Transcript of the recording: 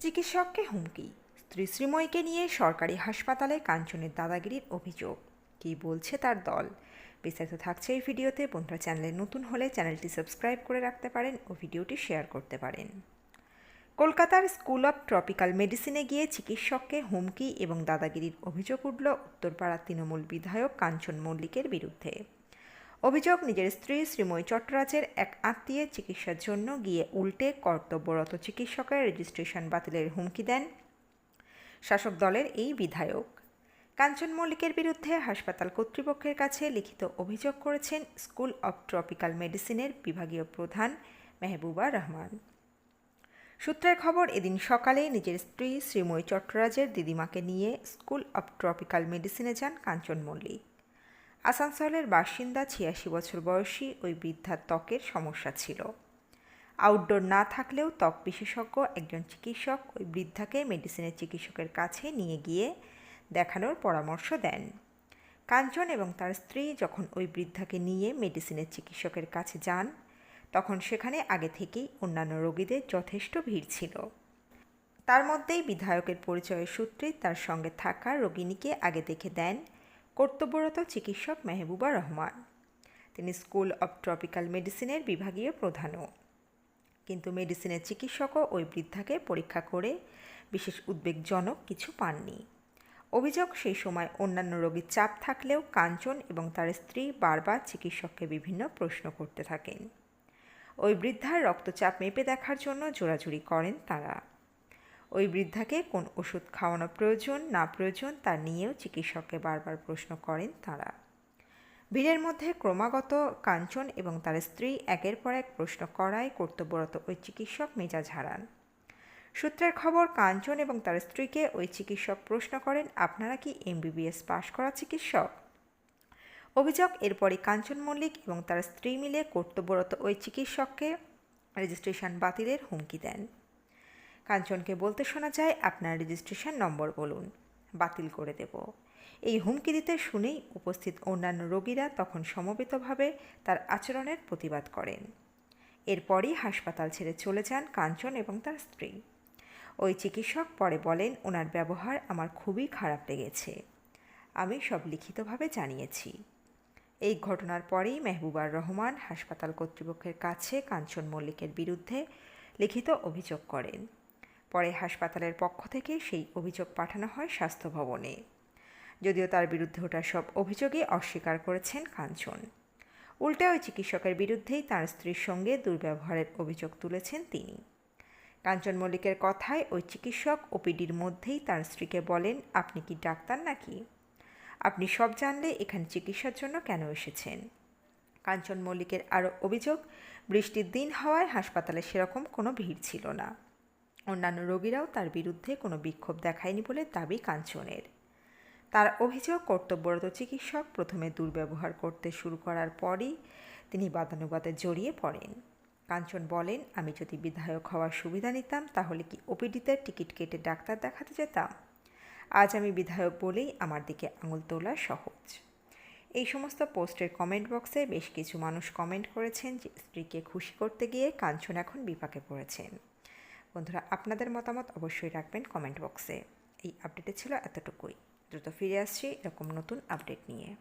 চিকিৎসককে হুমকি। স্ত্রী শ্রীময়ীকে নিয়ে সরকারি হাসপাতালে কাঞ্চনের দাদাগিরির অভিযোগ। কী বলছে তার দল? বিস্তারিত থাকছে এই ভিডিওতে। বন্ধুরা, চ্যানেলে নতুন হলে চ্যানেলটি সাবস্ক্রাইব করে রাখতে পারেন ও ভিডিওটি শেয়ার করতে পারেন। কলকাতার স্কুল অব ট্রপিক্যাল মেডিসিনে গিয়ে চিকিৎসককে হুমকি এবং দাদাগিরির অভিযোগ উঠল উত্তরপাড়া তৃণমূল বিধায়ক কাঞ্চন মল্লিকের বিরুদ্ধে। অভিযোগ, নিজের স্ত্রী শ্রীময়ী চট্টরাজের এক আত্মীয় চিকিৎসার জন্য গিয়ে উল্টে কর্তব্যরত চিকিৎসকের রেজিস্ট্রেশন বাতিলের হুমকি দেন শাসক দলের এই বিধায়ক। কাঞ্চন মল্লিকের বিরুদ্ধে হাসপাতাল কর্তৃপক্ষের কাছে লিখিত অভিযোগ করেছেন স্কুল অব ট্রপিক্যাল মেডিসিনের বিভাগীয় প্রধান মেহবুবা রহমান। সূত্রের খবর, এদিন সকালে নিজের স্ত্রী শ্রীময়ী চট্টরাজের দিদিমাকে নিয়ে স্কুল অব ট্রপিক্যাল মেডিসিনে যান কাঞ্চন মল্লিক। আসানসোলের বাসিন্দা ছিয়াশি বছর বয়সী ওই বৃদ্ধার ত্বকের সমস্যা ছিল। আউটডোর না থাকলেও ত্বক বিশেষজ্ঞ, একজন চিকিৎসক ওই বৃদ্ধাকে মেডিসিনের চিকিৎসকের কাছে নিয়ে গিয়ে দেখানোর পরামর্শ দেন। কাঞ্চন এবং তার স্ত্রী যখন ওই বৃদ্ধাকে নিয়ে মেডিসিনের চিকিৎসকের কাছে যান, তখন সেখানে আগে থেকেই অন্যান্য রোগীদের যথেষ্ট ভিড় ছিল। তার মধ্যেই বিধায়কের পরিচয়ের সূত্রে তার সঙ্গে থাকা রোগিণীকে আগে দেখে দেন কর্তব্যরত চিকিৎসক মেহবুবা রহমান। তিনি স্কুল অব ট্রপিক্যাল মেডিসিনের বিভাগীয় প্রধানও। কিন্তু মেডিসিনের চিকিৎসকও ওই বৃদ্ধাকে পরীক্ষা করে বিশেষ উদ্বেগজনক কিছু পাননি। অভিযোগ সেই সময় অন্যান্য রোগীর চাপ থাকলেও কাঞ্চন এবং তার স্ত্রী বারবার চিকিৎসককে বিভিন্ন প্রশ্ন করতে থাকেন। ওই বৃদ্ধার রক্তচাপ মেপে দেখার জন্য জোরাজুরি করেন তারা। ওই বৃদ্ধাকে কোন ওষুধ খাওয়ানো প্রয়োজন, না প্রয়োজন তা নিয়েও চিকিৎসককে বারবার প্রশ্ন করেন তারা। ভিড়ের মধ্যে ক্রমাগত কাঞ্চন এবং তার স্ত্রী একের পর এক প্রশ্ন করায় কর্তব্যরত ওই চিকিৎসক মেজাজ হারান। সূত্রের খবর, কাঞ্চন এবং তার স্ত্রীকে ওই চিকিৎসক প্রশ্ন করেন, আপনারা কি এমবিবিএস পাশ করা চিকিৎসক? অভিযোগ, এরপরই কাঞ্চন মল্লিক এবং তার স্ত্রী মিলে কর্তব্যরত ওই চিকিৎসককে রেজিস্ট্রেশন বাতিলের হুমকি দেন। কাঞ্চনকে বলতে শোনা যায়, আপনার রেজিস্ট্রেশন নম্বর বলুন। বাতিল করে দেব। এই হুমকি দিতে শুনেই উপস্থিত অন্যান্য রোগীরা তখন সমবেতভাবে তার আচরণের প্রতিবাদ করেন। এরপরই হাসপাতাল ছেড়ে চলে যান কাঞ্চন এবং তার স্ত্রী। ওই চিকিৎসক পরে বলেন, ওনার ব্যবহার আমার খুবই খারাপ লেগেছে। আমি সব লিখিতভাবে জানিয়েছি। এই ঘটনার পরেই মেহবুবার রহমান হাসপাতাল কর্তৃপক্ষের কাছে কাঞ্চন মল্লিকের বিরুদ্ধে লিখিত অভিযোগ করেন। পরে হাসপাতালের পক্ষ থেকে সেই অভিযোগ পাঠানো হয় স্বাস্থ্য ভবনে যদিও তার বিরুদ্ধে ওঠা সব অভিযোগই অস্বীকার করেছেন কাঞ্চন উল্টে ওই চিকিৎসকের বিরুদ্ধেই তার স্ত্রীর সঙ্গে দুর্ব্যবহারের অভিযোগ তুলেছেন তিনি। কাঞ্চন মল্লিকের কথায় ওই চিকিৎসক ওপিডির মধ্যেই তার স্ত্রীকে বলেন, আপনি কি ডাক্তার নাকি? আপনি সব জানলে এখানে চিকিৎসার জন্য কেন এসেছেন? কাঞ্চন মল্লিকের আরও অভিযোগ, বৃষ্টির দিন হওয়ায় হাসপাতালে সেরকম কোনো ভিড় ছিল না। অন্যান্য রোগীরাও তার বিরুদ্ধে কোনো বিক্ষোভ দেখায়নি বলে দাবি কাঞ্চনের। তার অভিযোগ, কর্তব্যরত চিকিৎসক প্রথমে দুর্ব্যবহার করতে শুরু করার পরই তিনি বাদানুবাদে জড়িয়ে পড়েন। কাঞ্চন বলেন, আমি যদি বিধায়ক হওয়ার সুবিধা নিতাম, তাহলে কি ওপিডিতে টিকিট কেটে ডাক্তার দেখাতে যেতাম? আজ আমি বিধায়ক বলেই আমার দিকে আঙুল তোলা সহজ। এই সমস্ত পোস্টের কমেন্ট বক্সে বেশ কিছু মানুষ কমেন্ট করেছেন যে, স্ত্রীকে খুশি করতে গিয়ে কাঞ্চন এখন বিপাকে পড়েছেন। বন্ধুরা, আপনাদের মতামত অবশ্যই রাখবেন কমেন্ট বক্সে। এই আপডেটে ছিল এতটুকুই। দ্রুত ফিরে আসছি এরকম নতুন আপডেট নিয়ে।